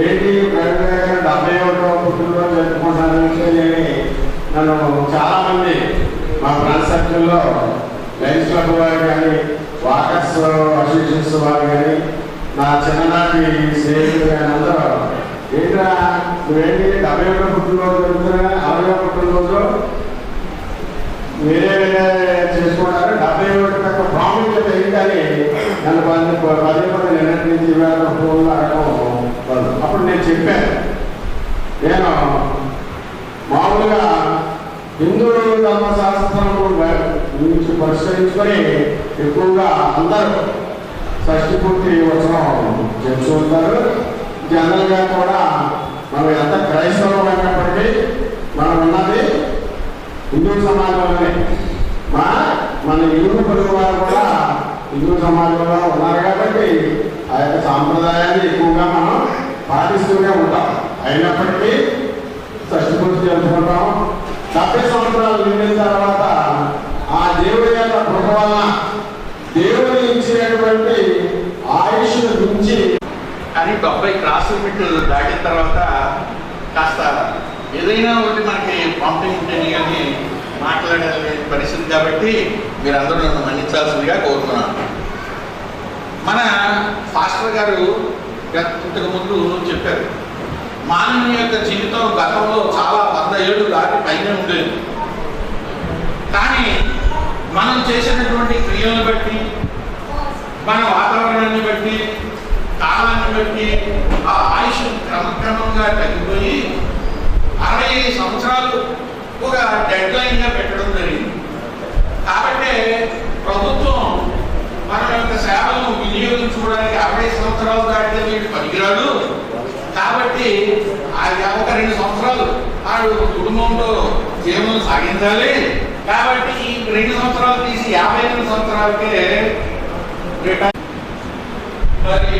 ఏంటి ప్రయోజనం డెబ్బై ఒకటో పుట్టినరోజు జరుపుకుంటానంటే నేను నన్ను చాలా మంది మా ఫ్రెండ్ సర్కిల్లో లైన్స్ క్లబ్ వారు కానీ వాకర్స్ అసోసియేషన్స్ వారు కానీ నా చిన్ననాటి స్నేహితులు కానీ అందరూ ఏంట్రా నువ్వేంటి డెబ్బై ఒకటో పుట్టినరోజు జరుగుతున్నా అరవై పుట్టినరోజు? వేరే వేరే చేసుకుంటారు. డెబ్బై ఒకటి యొక్క ప్రాముఖ్యత ఏంటని నన్ను పది పదే పది నిన్నటి నుంచి వేల ఫోన్లు అడగడం అప్పుడు నేను చెప్పాను. నేను మామూలుగా హిందూ ధర్మశాస్త్రం గురించి పరిశీలించుకొని ఎక్కువగా అందరూ షష్టి పూర్తి వచనం చెప్తూ ఉంటారు. జనరల్గా కూడా మనం ఎంత క్రైస్తవం అయినప్పటికీ మనం ఉన్నది హిందూ సమాజంలోనే. మా మన ఇల్లు పొరుగు వారు కూడా హిందూ సమాజంలో ఉన్నారు కాబట్టి ఆ యొక్క సాంప్రదాయాన్ని ఎక్కువగా మనం పాటిస్తూనే ఉంటాం. అయినప్పటికీ షష్ఠి పూర్తి జరుపుకుంటాం డెబ్బై సంవత్సరాలు నిండిన తర్వాత ఆ దేవుడి యొక్క కృప వలన దేవుడు ఇచ్చినటువంటి ఆయుష్ను మించి కానీ డెబ్బై క్రాస్ లిమిట్ దాటిన తర్వాత కాస్త ఏదైనా ఒకటి మనకి పంపింగ్ ఉంటుంది కానీ మాట్లాడాలనే పరిస్థితి కాబట్టి మీరందరూ నన్ను మన్నించాల్సిందిగా కోరుతున్నాను. మన ఫాస్టర్ గారు ఇంతకు ముందు చెప్పారు. మానవుని యొక్క జీవితం గతంలో చాలా వంద ఏళ్ళు దాటి పైనే ఉండేది. కానీ మనం చేసినటువంటి క్రియలను బట్టి మన వాతావరణాన్ని బట్టి కాలాన్ని బట్టి ఆ ఆయుష్ క్రమక్రమంగా తగ్గిపోయి అరవై ఐదు సంవత్సరాలు ఒక డెడ్ లైన్గా పెట్టడం జరిగింది. కాబట్టి ప్రభుత్వం మన యొక్క సేవలను చూడడానికి అరవై సంవత్సరాలు దాటితే వీడు పనికిరాడు. కాబట్టి ఆ ఒక రెండు సంవత్సరాలు ఆడు కుటుంబంతో జీవనం సాగించాలి. కాబట్టి ఈ రెండు సంవత్సరాలు తీసి యాభై ఎనిమిది సంవత్సరాలకే రిటైర్ మరి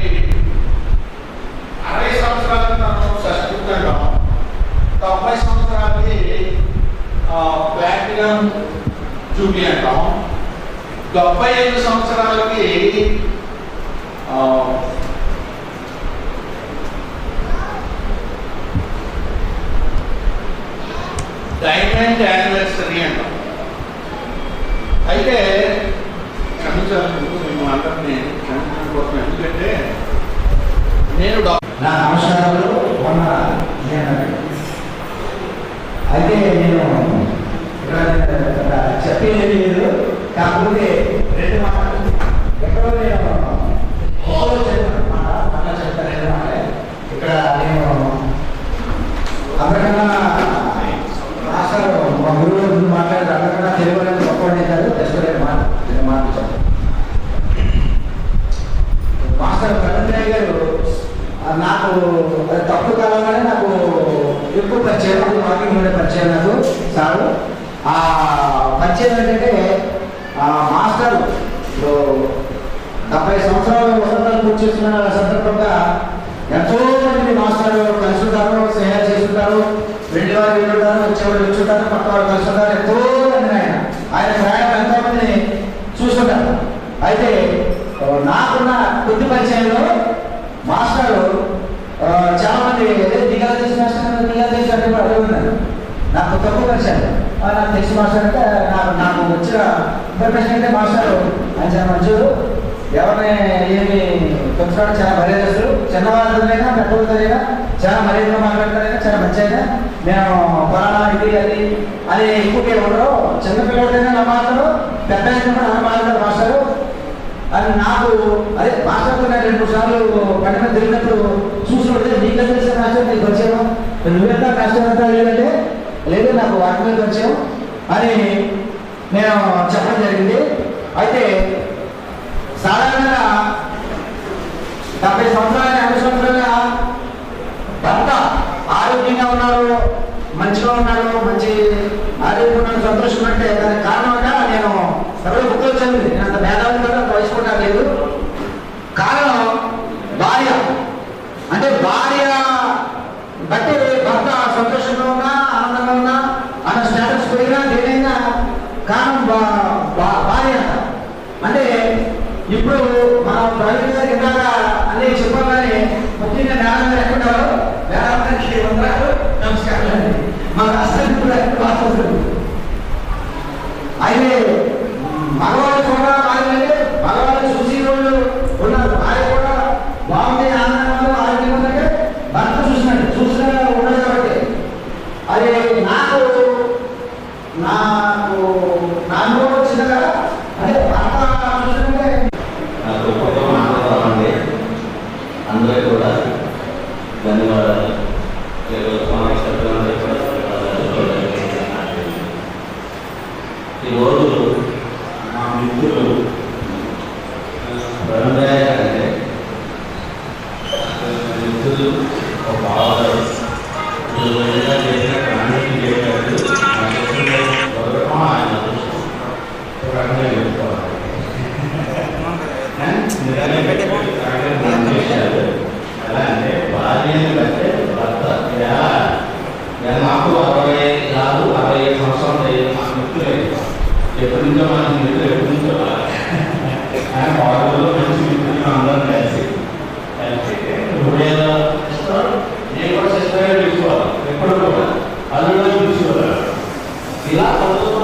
అరవై సంవత్సరాలకి మనం సృష్టించాం తొంభై సంవత్సరాలకి ప్లాటినం జూబ్లీ అంటాం డెబ్బై ఐదు సంవత్సరాలకి డైమండ్ యానివర్సరీ అంటాం. అయితే క్షమించాలి మేము అందరినీ క్షమించడం కోసం ఎందుకంటే నేను నా నమస్కారాలు మొన్న నేను. అయితే నేను ఇక్కడ చెప్పేది లేదు. కాకపోతే రెండు మాటలు. ఎక్కడో నేను ఒకరో చెప్పాను మాట మళ్ళా చెప్తాను రెండు మాటలే. ఇక్కడ నేను అందరికన్నా మాస్టర్ మా గురువు ముందు మాట్లాడారు. అందరికన్నా తెలుగు అనేది గొప్ప చేశారు. జస్ట్ మాట రెండు మాటలు మాస్టర్ కరణ్ గారు నాకు అది తప్పు కాలంగానే నాకు ఎక్కువ పరిచయం అది వాకింగ్ ఉండే పరిచయం నాకు సారు ఆ పరిచయం ఏంటంటే ఆ మాస్టర్ ఇప్పుడు డెబ్బై సంవత్సరాలు వసంతాలు పూర్తి చేస్తున్న సందర్భంగా ఎంతో మంది మాస్టర్లు కలిసి ఉంటారు స్నేహాలు చేస్తుంటారు వెళ్ళి వారు వెళ్ళుంటారు వచ్చేవారు వచ్చుంటారు పక్క వారు కలిసి ఉంటారు ఎంతో మంది ఆయన ఆయన ప్రయాణం ఎంతో మందిని చూస్తుంటారు అయితే ఆ, నాకున్న కొద్ది పరిచయంలో మాస్టర్ చాలా మంది దిగాలు చేసి మాస్టర్ దిగాలు చేసి అంటే కూడా నాకు తక్కువ పరిచయం. నాకు తెలిసి మాస్టర్ అంటే నాకు నాకు వచ్చిన ఇన్ఫర్మేషన్ అంటే మాస్టర్ ఆయన చాలా మంచోడు ఎవరిని ఏమి తెలుసుకోవడం చాలా మర్యాదస్తులు. చిన్నవాళ్ళైనా పెద్దవాళ్ళైనా చాలా మర్యాదగా మాట్లాడతారైనా చాలా మంచి అయినా మేము పలానా ఇది అది అని ఎక్కువ ఉండరు. చిన్న నా మాట్లాడు పెద్ద అయినా కూడా నా మాట్లాడు మాస్టారు. అది నాకు అదే మాట్లాడుతున్నా రెండు సార్లు కడిమ తిరిగినప్పుడు చూసినప్పుడు నీకు తెలిసిన రాష్ట్రం నీకు పరిచయం? నువ్వెంత కష్టమంతా లేదంటే లేదు నాకు వాటి మీద పరిచయం అని నేను చెప్పడం జరిగింది. అయితే సాధారణంగా డెబ్బై సంవత్సరాలు ఎనభై సంవత్సరాలుగా భర్త ఆరోగ్యంగా ఉన్నారు మంచిగా ఉన్నారు మంచి ఆరోగ్యం ఉన్నారు సంతోషం అంటే దానికి కారణంగా నేను సర్వ గుర్తు చదివింది నేను అంత భేదాలు కదా లేదు. కారణం భార్య. అంటే భార్య బట్టి భర్త సంతోషంగా ఉన్నా ఆనందంగా ఉన్నా అన్న స్టేటస్ పోయినా నేనే Sila kalau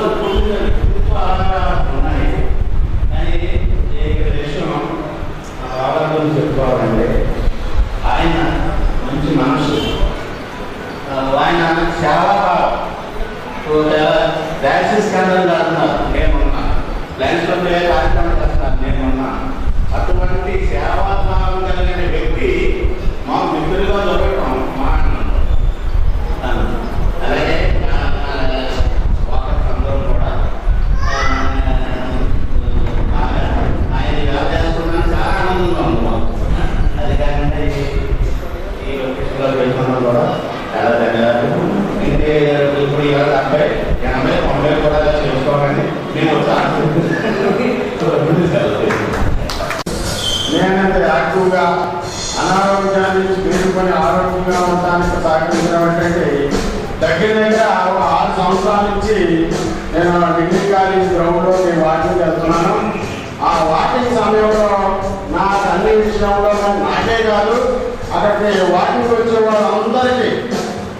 లేకపోతే వాకింగ్ వచ్చే వాళ్ళందరికీ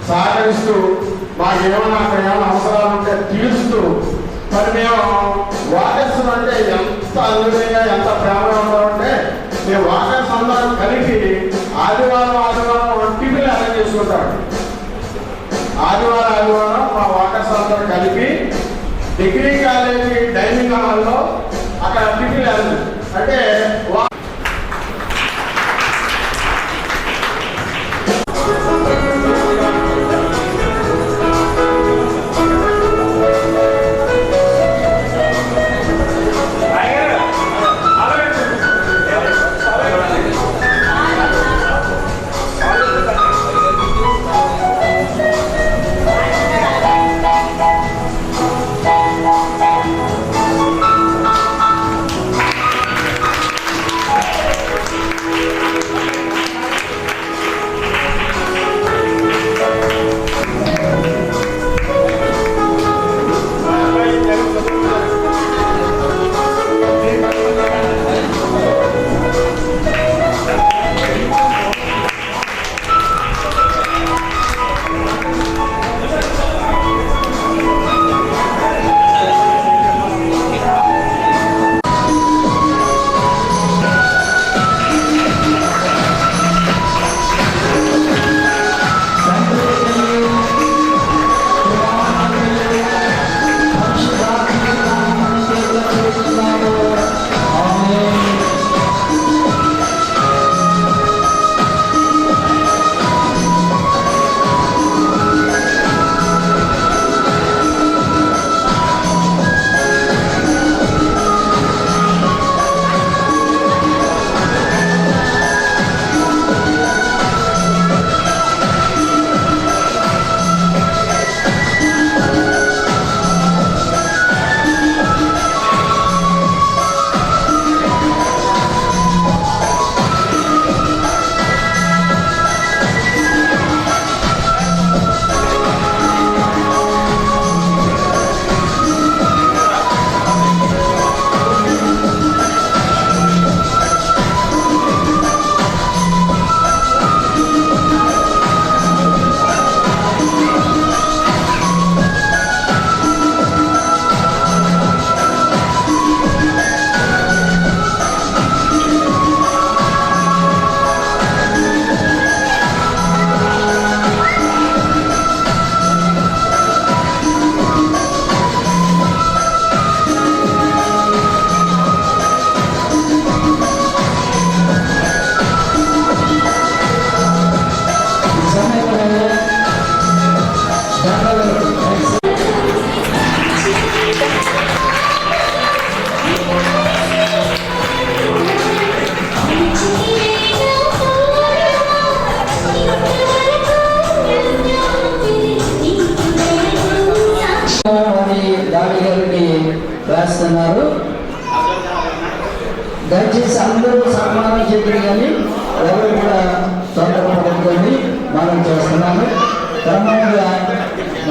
సహకరిస్తూ మాకేమైనా అక్కడ ఏమైనా అవసరాలు ఉంటే తీరుస్తూ మరి మేము వాకర్స్ అంటే ఎంత అద్భుతంగా ఎంత ప్రేమగా ఉంటామంటే మేము వాకర్స్ అందరం కలిపి ఆదివారం ఆదివారం టిఫిన్ అర్థం చేసుకుంటాం. ఆదివారం ఆదివారం మా వాకర్స్ అందరం కలిపి డిగ్రీ కాలేజీ డైనింగ్ హాల్లో అక్కడ టిఫిన్ అంటే వా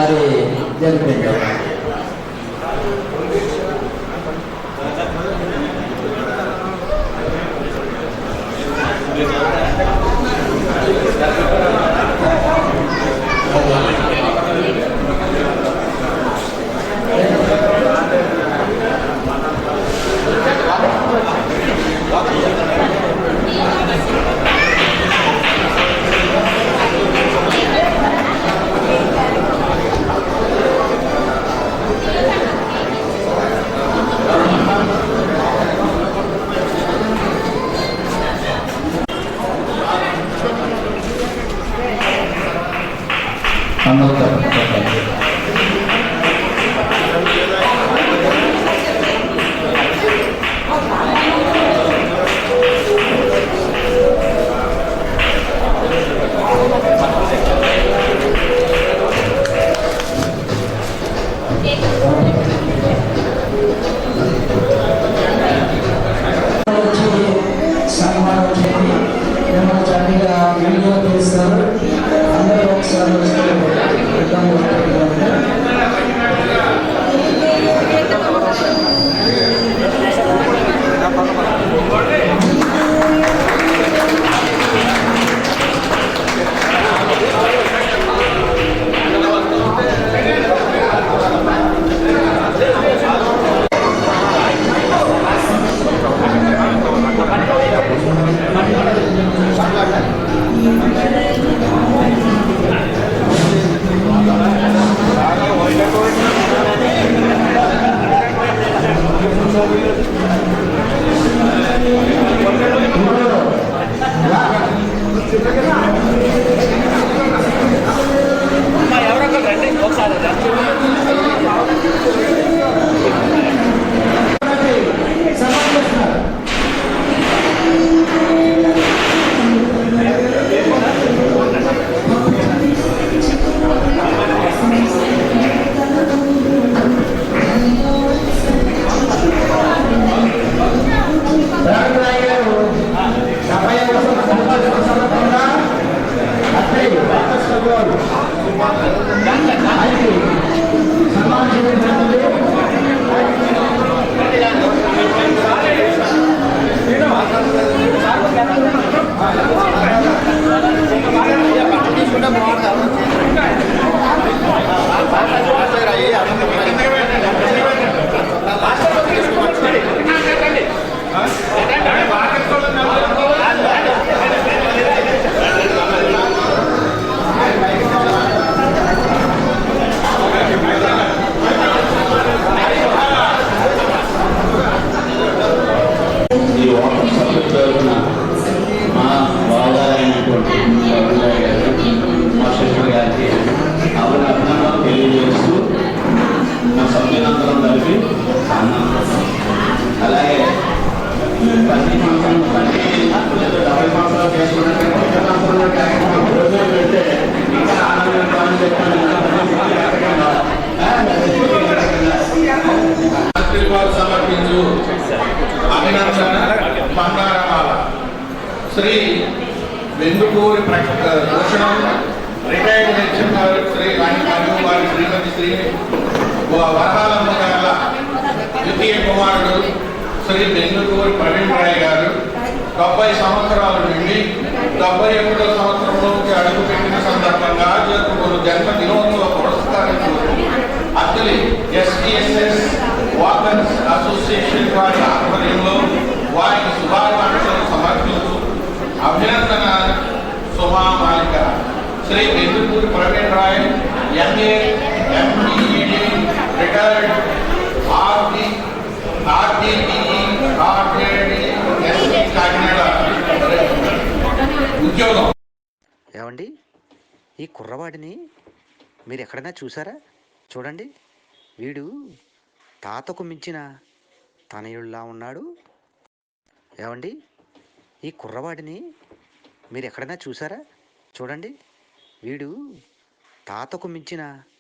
మరి జరిపించాం బావగారైనటువంటి గారికి ఆవిడ అభినందనలు తెలియజేస్తూ మా సభ్యులందరం కలిపి అలాగే ప్రతి సంవత్సరం ప్రతి డెబ్బై సంవత్సరాలు కొత్త సంవత్సరంలో కార్యక్రమం పెడితే ఇంకా ఆనందంగా అని చెప్పాను సమర్పించు. అభినందన బంగారమాల శ్రీ వెందుకూరి భూషణం రిటైర్డ్ పెన్షన్ శ్రీ రాణి మరియు వారి శ్రీమతి శ్రీ వరహాలమ్మ గారి ద్వితీయ కుమారుడు శ్రీ వెందుకూరి ప్రవీణ్ రాయ్ గారు. డెబ్బై సంవత్సరాల నుండి డెబ్బై ఎనిమిదో సంవత్సరంలోకి అడుగుపెట్టిన సందర్భంగా జరుపుకున్న జన్మ దినోత్సవ పురస్కారం అతని ఎస్టీఎస్ఎస్ వాకర్స్ అసోసియేషన్ వారి ఆధ్వర్యంలో వారికి శుభాకాంక్షలు సమర్పిస్తూ అభినందన సుమామాలిక Shri Bendukuri Praveen Rai MA MPEd retired RD RDE ఆర్డేడి SC Kakinada ఉద్యోగం. ఏమండి? ఈ కుర్రవాడిని మీరు ఎక్కడైనా చూసారా? చూడండి. వీడు తాతకు మించిన తనయుళ్ళలా ఉన్నాడు. ఏమండి? ఈ కుర్రవాడిని మీరు ఎక్కడైనా చూసారా? చూడండి. వీడు తాతకు మించిన